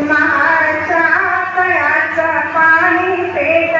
महाच्या तळ्याचं पाणी पेट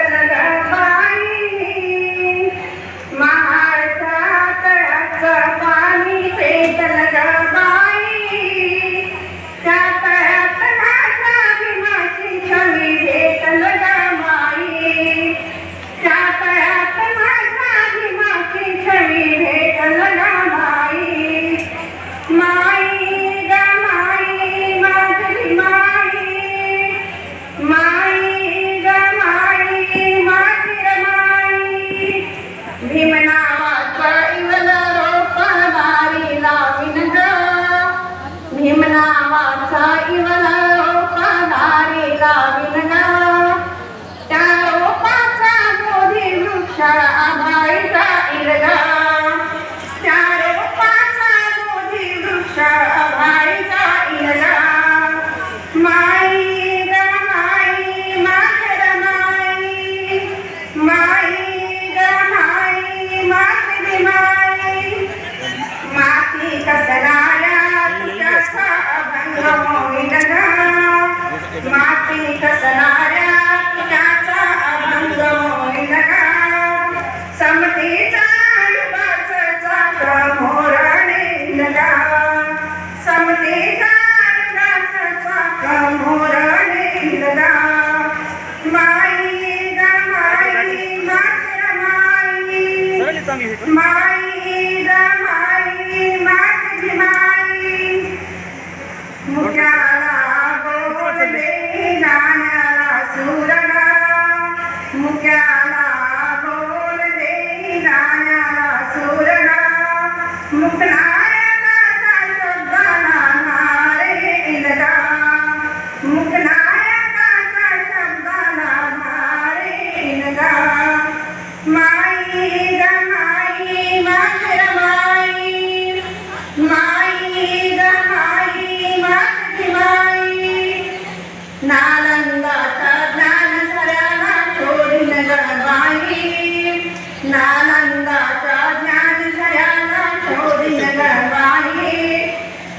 आभाळीचा Irga My, mind, mind, mind, mind, mind, mind,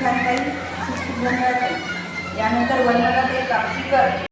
छान काही यानंतर वनरात एक प्राप्तिकर